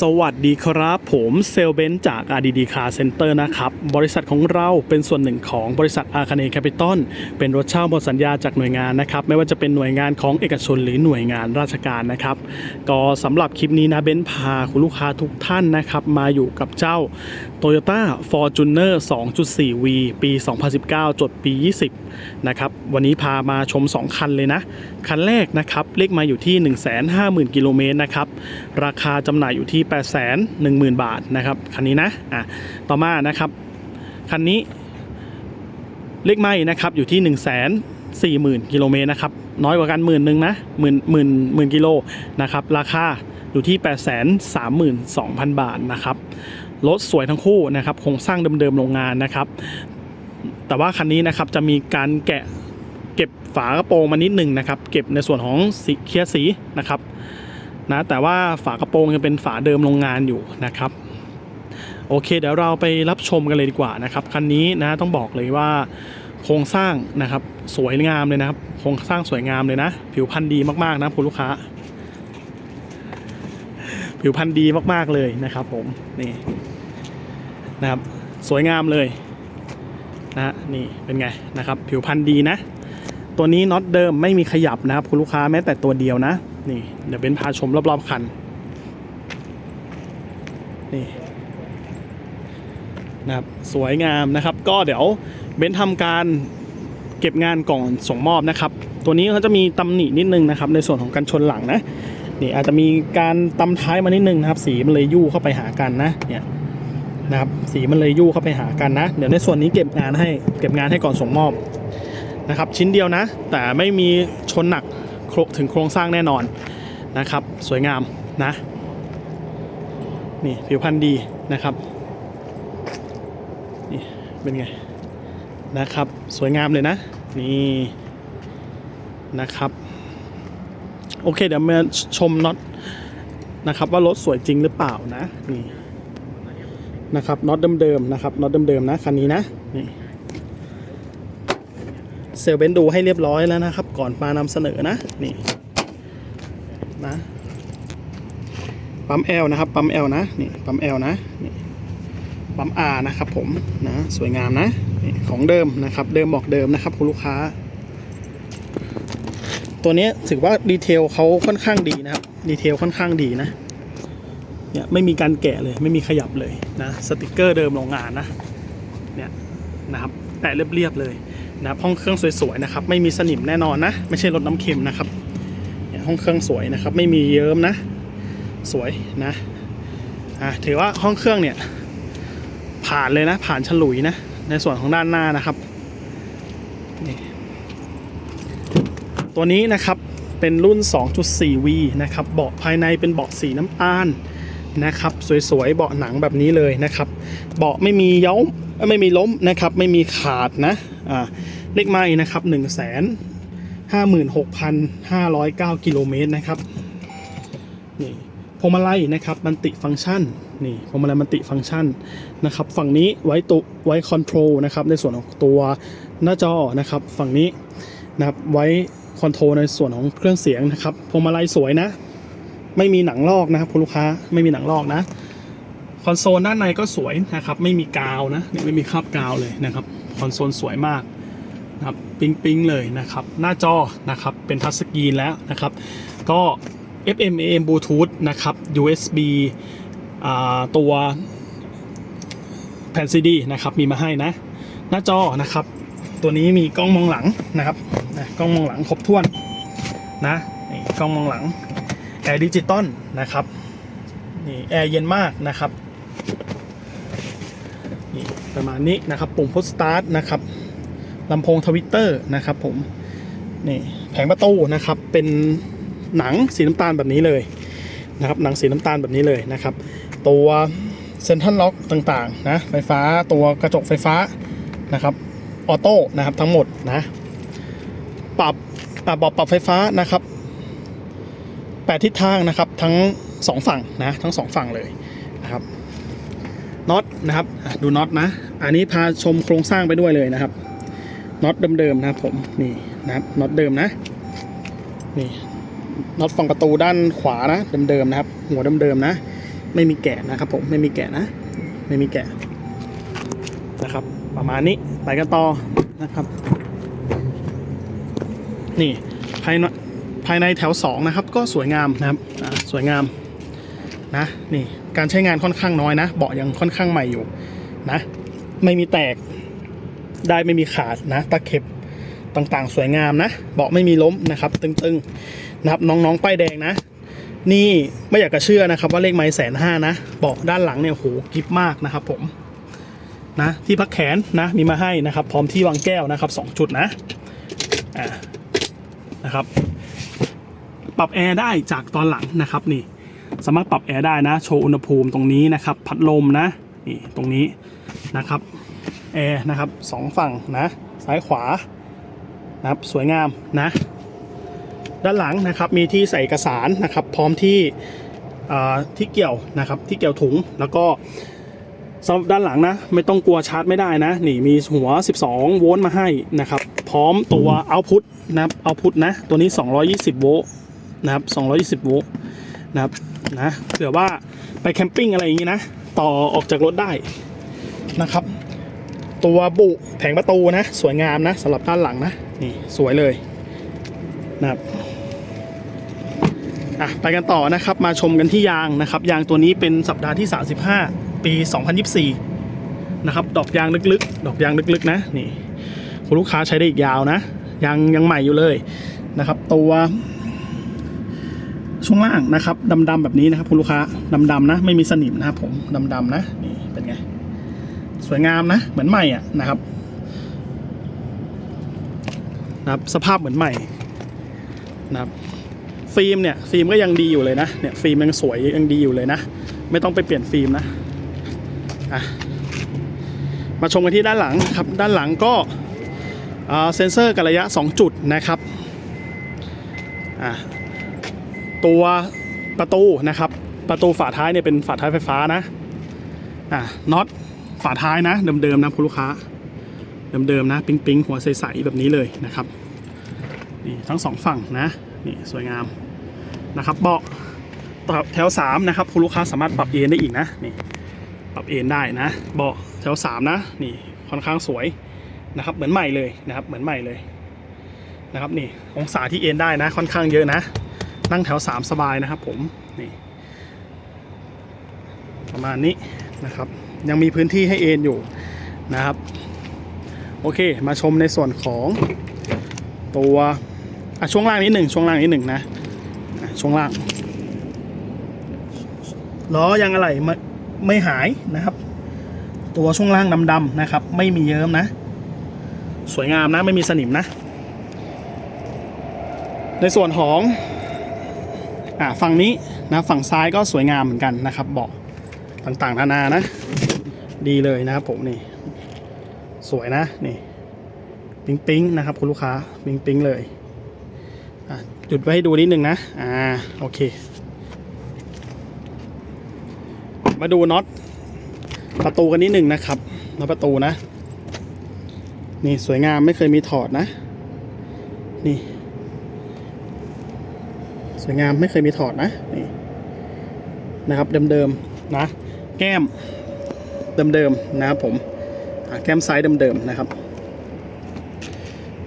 สวัสดีครับผมเซลเบนจาก RDD Car Center นะครับ บริษัทของเราเป็นส่วนหนึ่งของบริษัทอาคเนแคปิตอลเป็นรถเช่าหมดสัญญาจากหน่วยงานนะครับ ไม่ว่าจะเป็นหน่วยงานของเอกชนหรือหน่วยงานราชการนะครับ ก็สำหรับคลิปนี้นะเบนพาคุณลูกค้าทุกท่านนะครับ มาอยู่กับเจ้า Toyota Fortuner 2.4V ปี 2019 จดปี 20 นะครับ วันนี้พามาชม 2 คันเลยนะ คันแรกนะครับ เลขมาอยู่ที่ 150,000 กิโลเมตรนะครับ ราคาจำหน่ายอยู่ที่ 810,000 บาทนะครับ คันนี้นะ อะ ต่อมานะครับ คันนี้ เลขไม่นะครับ อยู่ที่ 1 4 0 0 0 0 กิโลเมตรนะครับ น้อยกว่ากันหมื่นหนึ่งนะหมื่นหมื่นหมื่นกิโลนะครับ ราคาอยู่ที่ 8 3 2 0 0 0 บาทนะครับ รถสวยทั้งคู่นะครับโครงสร้างเดิมๆโรงงานนะครับ แต่ว่าคันนี้นะครับจะมีการแกะเก็บฝากระโปรงมานิดหนึ่งนะครับ เก็บในส่วนของสีเคลียร์สีนะครับนะแต่ว่าฝากระโปรงยังเป็นฝาเดิมโรงงานอยู่นะครับโอเค เดี๋ยวเราไปรับชมกันเลยดีกว่านะครับคันนี้นะต้องบอกเลยว่าโครงสร้างนะครับสวยงามเลยนะครับ โครงสร้างสวยงามเลยนะ ผิวพรรณดีมากๆนะคุณลูกค้า ผิวพรรณดีมากๆเลยนะครับ ผมนี่นะครับสวยงามเลยนะฮะนี่เป็นไงนะครับ ผิวพรรณดีนะ ตัวนี้น็อตเดิมไม่มีขยับนะครับ คุณลูกค้าแม้แต่ตัวเดียวนะ นี่เดี๋ยวเป็นพาชมรอบๆคันนี่นะครับสวยงามนะครับ ก็เดี๋ยวเบนซ์ทำการเก็บงานก่อนส่งมอบนะครับ ตัวนี้เขาจะมีตำหนินิดนึงนะครับ ในส่วนของการชนหลังนะ นี่อาจจะมีการตำท้ายมานิดนึงนะครับ สีมันเลยยู่เข้าไปหากันนะเนี่ยนะครับสีมันเลยยู่เข้าไปหากันนะ เดี๋ยวในส่วนนี้เก็บงานให้เก็บงานให้ก่อนส่งมอบนะครับ ชิ้นเดียวนะ แต่ไม่มีชนหนักครถึงโครงสร้างแน่นอนนะครับ สวยงามนะนี่ผิวพรรณดีนะครับนี่เป็นไงนะครับ สวยงามเลยนะ นี่นะครับ โอเค เดี๋ยวมาชมน็อตนะครับว่ารถสวยจริงหรือเปล่านะนี่นะครับน็อตเดิมๆนะครับน็อตเดิมๆนะคันนี้นะนี่เซลเบนดูให้เรียบร้อยแล้วนะครับ ก่อนมานำเสนอนะนี่นะปั๊ม L นะครับปั๊ม L นะนี่ปั๊ม L นะนี่ปั๊ม R นะครับผมนะสวยงามนะนี่ของเดิมนะครับ เดิมบอกเดิมนะครับคุณลูกค้า ตัวนี้ถือว่าดีเทลเขาค่อนข้างดีนะครับ ดีเทลค่อนข้างดีนะ เนี่ยไม่มีการแกะเลยไม่มีขยับเลยนะสติกเกอร์เดิมโรงงานนะ เนี่ยนะครับแตะเรียบๆเลยนะห้องเครื่องสวยๆนะครับ ไม่มีสนิมแน่นอนนะ ไม่ใช่รถน้ำเค็มนะครับเนี่ยห้องเครื่องสวยนะครับ ไม่มีเยิ้มนะ สวยนะอะถือว่าห้องเครื่องเนี่ย ผ่านเลยนะ ผ่านฉลุยนะ ในส่วนของด้านหน้านะครับนี่ ตัวนี้นะครับเป็นรุ่น 2.4V นะครับเบาะภายในเป็นเบาะสีน้ำตาลนะครับสวยๆเบาะหนังแบบนี้เลยนะครับเบาะไม่มีเย้าเอ้ยไม่มีล้มนะครับไม่มีขาดนะอ่าเลขไม้นะครับ1 5 6 5 0 9กิโลเมตรนะครับนี่พวงมาลัยนะครับมันติฟังก์ชันนี่พวงมาลัยมันติฟังก์ชันนะครับฝั่งนี้ไว้ตุไว้คอนโทรลนะครับในส่วนของตัวหน้าจอนะครับฝั่งนี้นะครับไว้ คอนโทรลในส่วนของเครื่องเสียงนะครับพวงมาลัยสวยนะ ไม่มีหนังลอกนะครับคุณลูกค้าไม่มีหนังลอกนะ คอนโซลด้านในก็สวยนะครับ ไม่มีกาวนะไม่มีคราบกาวเลยนะครับ คอนโซลสวยมากนะครับปิ๊งปิ๊งๆเลยนะครับ หน้าจอนะครับเป็นทัชสกรีนแล้วนะครับ ก็ FM AM Bluetooth นะครับ USB ตัวแผ่นซีดีนะครับมีมาให้นะ หน้าจอนะครับ ตัวนี้มีกล้องมองหลังนะครับ นะกล้องมองหลังครบถ้วนนะนี่กล้องมองหลังแอร์ดิจิตอลนะครับนี่แอร์เย็นมากนะครับนี่ประมาณนี้นะครับปุ่มพุชสตาร์ทนะครับลำโพงทวิตเตอร์นะครับผมนี่แผงประตูนะครับเป็นหนังสีน้ำตาลแบบนี้เลยนะครับหนังสีน้ำตาลแบบนี้เลยนะครับ ตัวเซ็นทรัลล็อกต่างๆนะไฟฟ้าตัวกระจกไฟฟ้านะครับออโต้นะครับทั้งหมดนะ ปรับปรับอกปรับไฟฟ้านะครับแปดทิศทางนะครับทั้งสองฝั่งนะทั้งสองฝั่งเลยนะครับน็อตนะครับดูน็อตนะ อันนี้พาชมโครงสร้างไปด้วยเลยนะครับน็อตเดิมๆนะครับผมนี่นะครับน็อตเดิมนะนี่น็อตฝั่งประตูด้านขวานะเดิมๆนะครับ หัวเดิมๆนะ ไม่มีแกะนะครับผมไม่มีแกะนะ ไม่มีแกะนะครับ ประมาณนี้ไปกันต่อนะครับ นี่ภายในภายในแถวสองนะครับ ก็สวยงามนะครับสวยงามนะนี่การใช้งานค่อนข้างน้อยนะ เบาะยังค่อนข้างใหม่อยู่นะไม่มีแตกได้ไม่มีขาดนะตะเข็บต่างๆ สวยงามนะ เบาะไม่มีล้มนะครับ ตึงๆนะครับน้องๆป้ายแดงนะ นี่ไม่อยากจะเชื่อนะครับว่าเลขไม้แสนห้านะเบาะด้านหลังเนี่ยโหกิฟมากนะครับผมนะที่พักแขนนะมีมาให้นะครับ พร้อมที่วางแก้วนะครับสองจุดนะอ่า นะครับ ปรับแอร์ได้จากตอนหลังนะครับนี่ สามารถปรับแอร์ได้นะ โชว์อุณหภูมิตรงนี้นะครับ พัดลมนะนี่ตรงนี้นะครับแอร์นะครับสองฝั่งนะ ซ้ายขวานะครับสวยงามนะ ด้านหลังนะครับมีที่ใส่เอกสารนะครับ พร้อมที่ที่เกี่ยวนะครับที่เกี่ยวถุงแล้วก็ด้านหลังนะ ไม่ต้องกลัวชาร์จไม่ได้นะ นี่มีหัว 12 โวลต์มาให้นะครับ พร้อมตัวเอาพุทนะครับเอาพุทนะ ตัวนี้ 220 โวลต์นะครับ 220 โวลต์นะครับนะเผื่อว่าไปแคมปิ้งอะไรอย่างนี้นะ ต่อออกจากรถได้นะครับ ตัวบุแผงประตูนะ สวยงามนะสำหรับด้านหลังนะ นี่ สวยเลยนะครับอะไปกันต่อนะครับมาชมกันที่ยางนะครับ ยางตัวนี้เป็นสัปดาห์ที่ 35 ปี 2024 นะครับ ดอกยางลึกๆ ดอกยางลึกๆ นะนี่ คุณลูกค้าใช้ได้อีกยาวนะยางยังใหม่อยู่เลยนะครับ ตัวช่วงล่างนะครับดำๆแบบนี้นะครับ คุณลูกค้าดำๆนะ ไม่มีสนิมนะครับผมดำๆนะนี่เป็นไง สวยงามนะ เหมือนใหม่อะนะครับนะครับ สภาพเหมือนใหม่นะครับฟิล์มเนี่ยฟิล์มก็ยังดีอยู่เลยนะเนี่ยฟิล์มยังสวยยังดีอยู่เลยนะ ไม่ต้องไปเปลี่ยนฟิล์มนะอะมาชมกันที่ด้านหลังครับ ด้านหลังก็ เซนเซอร์กันระยะ 2 จุดนะครับตัวประตูนะครับ ประตูฝาท้ายเนี่ยเป็นฝาท้ายไฟฟ้านะอะน็อตฝาท้ายนะ เดิมๆนะคุณลูกค้า เดิมๆนะ ปิ๊งๆหัวใสๆแบบนี้เลยนะครับนี่ทั้งสองฝั่งนะนี่สวยงามนะครับเบาะแถว3นะครับคุณลูกค้าสามารถปรับเอนได้อีกนะนี่ปรับเอนได้นะเบาะแถว3นะนี่ค่อนข้างสวย นะครับ เหมือนใหม่เลยนะครับ เหมือนใหม่เลยนะครับนี่องศาที่เอ็นได้นะค่อนข้างเยอะนะ นั่งแถว 3 สบายนะครับผมนี่ประมาณนี้นะครับ ยังมีพื้นที่ให้เอ็นอยู่นะครับ โอเคมาชมในส่วนของตัวช่วงล่างนิดหนึ่งช่วงล่างนิดหนึ่งนะอะช่วงล่างล้อยังอะไรไม่ไม่หายนะครับ ตัวช่วงล่างดำๆนะครับ ไม่มีเยิ้มนะ สวยงามนะไม่มีสนิมนะ ในส่วนของอะฝั่งนี้นะฝั่งซ้ายก็สวยงามเหมือนกันนะครับเบาะต่างๆนานานะ ดีเลยนะครับผมนี่ สวยนะนี่ปิ๊งปิ๊งนะครับคุณลูกค้าปิ๊งปิ๊งเลยจุดไว้ให้ดูนิดนึงนะ อ่า โอเค มาดูน็อตประตูกันนิดหนึ่งนะครับน็อตประตูนะ นี่สวยงามไม่เคยมีถอดนะ นี่ สวยงามไม่เคยมีถอดนะนี่นะครับเดิมๆนะ แก้มเดิมๆนะครับผมแก้มซ้ายเดิมๆนะครับ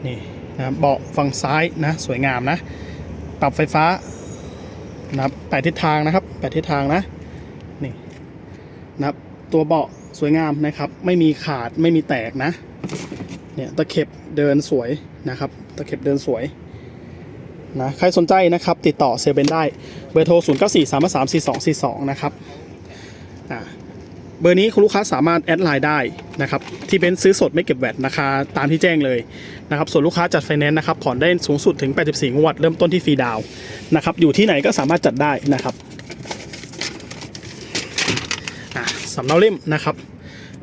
นี่นะครับเบาะฝั่งซ้ายนะสวยงามนะปรับไฟฟ้านะครับแปดทิศทางนะครับแปดทิศทางนะนี่นะครับตัวเบาะสวยงามนะครับ ไม่มีขาดไม่มีแตกนะ เนี่ยตะเข็บเดินสวยนะครับ ตะเข็บเดินสวยนะใครสนใจนะครับ ติดต่อเซเบนได้เบอร์โทร 0 9 4 3 3 4 2 4 2 นะครับอ่าเบอร์นี้คุณลูกค้าสามารถแอดไลน์ได้นะครับที่เป็นซื้อสดไม่เก็บแวตราคาตามที่แจ้งเลยนะครับส่วนลูกค้าจัดไฟแนนซ์นะครับผ่อนได้สูงสุดถึง 84 งวด เริ่มต้นที่ฟรีดาวนะครับอยู่ที่ไหนก็สามารถจัดได้นะครับอะสำเนาเล่มนะครับ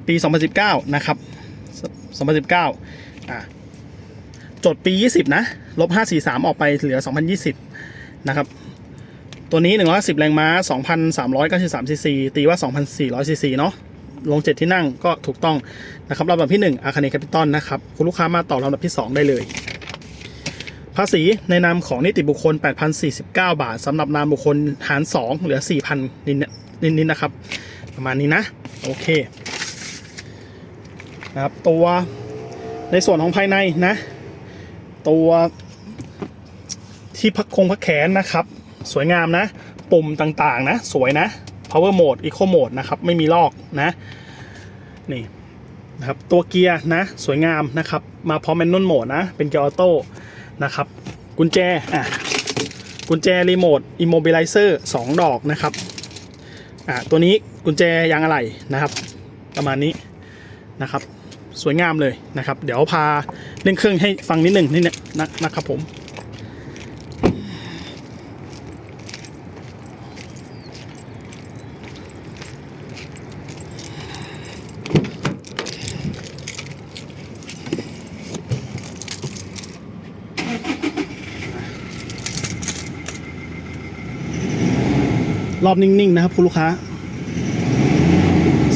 ปี 2019 นะครับ 2019 อะจดปี 20 นะ ลบ 543 ออกไปเหลือ 2020 นะครับ ตัวนี้ 110 แรงม้า 2,393ซีซี ตีว่า 2,400ซีซีเนาะ ลง 7 ที่นั่งก็ถูกต้องนะครับลำดับที่ 1 อาคาเนแคปิตอลนะครับ คุณลูกค้ามาต่อลำดับที่ 2 ได้เลย ภาษีในนามของนิติบุคคล 8,049 บาทสำหรับนามบุคคลหาร 2 เหลือ 4,000นิดนิดๆนะครับ ประมาณนี้นะ โอเค นะครับตัวในส่วนของภายในนะ ตัวที่พักคงพักแขนนะครับ สวยงามนะ ปุ่มต่างๆนะ สวยนะ power mode eco mode นะครับ ไม่มีลอกนะนี่นะครับตัวเกียร์นะ สวยงามนะครับ มาพร้อมแมนนวลโหมดนะ เป็นเกียร์ออโต้นะครับ กุญแจอะกุญแจรีโมทอิมโมบิลิเซอร์2ดอกนะครับอ่าตัวนี้กุญแจยางอะไหล่นะครับ ประมาณนี้นะครับ สวยงามเลยนะครับ เดี๋ยวพาเล่นเครื่องให้ฟังนิดหนึ่งนี่เนี่ยนะนะครับผมรอบนิ่ง ๆ นะครับคุณลูกค้า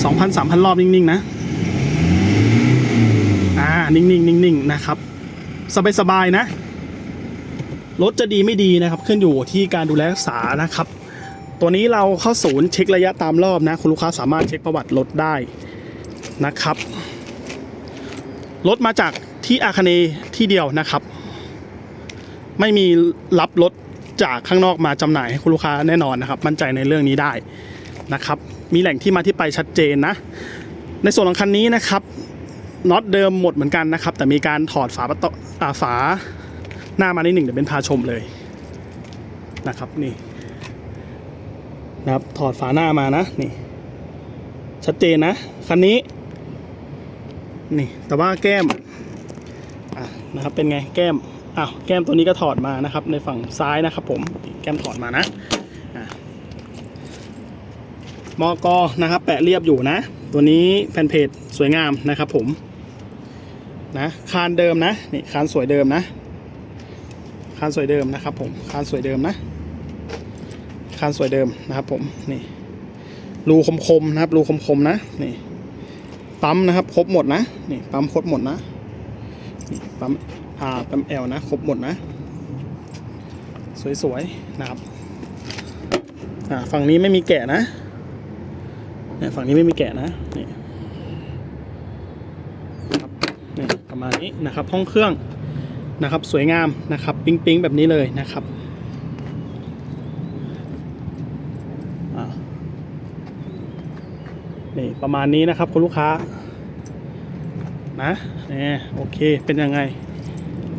2,000 3,000 รอบนิ่ง ๆ นะ นิ่งๆนิ่งๆนะครับ สบายๆนะ รถจะดีไม่ดีนะครับ ขึ้นอยู่ที่การดูแลรักษานะครับ ตัวนี้เราเข้าศูนย์เช็คระยะตามรอบนะ คุณลูกค้าสามารถเช็คประวัติรถได้นะครับ รถมาจากที่อาคาเนที่เดียวนะครับ ไม่มีรับรถจากข้างนอกมาจำหน่ายให้คุณลูกค้าแน่นอนนะครับ มั่นใจในเรื่องนี้ได้นะครับ มีแหล่งที่มาที่ไปชัดเจนนะ ในส่วนของคันนี้นะครับ น็อตเดิมหมดเหมือนกันนะครับ แต่มีการถอดฝาประตูอ่าฝาหน้ามานิดหนึ่งเดี๋ยวเป็นพาชมเลยนะครับนี่นะครับถอดฝาหน้ามานะนี่ ชัดเจนนะคันนี้ นี่แต่ว่าแก้มอะนะครับเป็นไงแก้มอ้าวแก้มตัวนี้ก็ถอดมานะครับ ในฝั่งซ้ายนะครับ ผมแก้มถอดมานะอะมอกอนะครับ แปะเรียบอยู่นะ ตัวนี้แผ่นเพจสวยงามนะครับผม นะคานเดิมนะนี่คานสวยเดิมนะคานสวยเดิมนะครับผมคานสวยเดิมนะคานสวยเดิมนะครับผมนี่รูคมๆนะครับรูคมๆนะนี่ปั๊มนะครับครบหมดนะนี่ปั๊มครบหมดนะนี่ปั๊มอาปั๊มแอลนะครบหมดนะ สวยๆนะครับอ่าฝั่งนี้ไม่มีแกะนะเนี่ยฝั่งนี้ไม่มีแกะนะนี่ครับนี่ประ มานี้นะครับ ห้องเครื่องนะครับ สวยงามนะครับ ปิ๊งปิ๊งแบบนี้เลยนะครับนี่ประมาณนี้นะครับคุณลูกค้า นะนี่โอเคเป็นยังไง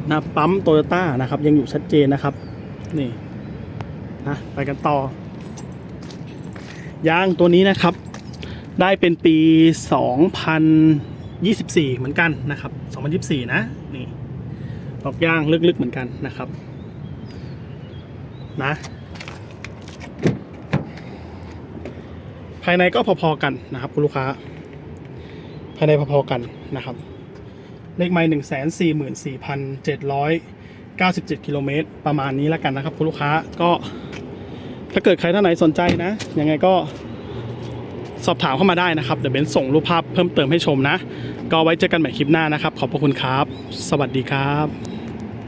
นะปั๊มโตโยต้านะครับ ยังอยู่ชัดเจนนะครับ นี่นะไปกันต่อยางตัวนี้นะครับ ได้เป็นปี 2024 เหมือนกันนะครับ 2024 นะ นี่ดอกย่างลึกๆเหมือนกันนะครับ นะ ภายในก็พอๆกันนะครับ คุณลูกค้า ภายในพอๆกันนะครับ เลขไมล์หนึ่งแสนสี่หมื่นสี่พันเจ็ดร้อยเก้าสิบเจ็ดกิโลเมตรประมาณนี้แล้วกันนะครับ คุณลูกค้าก็ถ้าเกิดใครท่านไหนสนใจนะ ยังไงก็สอบถามเข้ามาได้นะครับ เดี๋ยวเบนส่งรูปภาพเพิ่มเติมให้ชมนะ ก็ไว้เจอกันใหม่คลิปหน้านะครับ ขอบพระคุณครับ สวัสดีครับ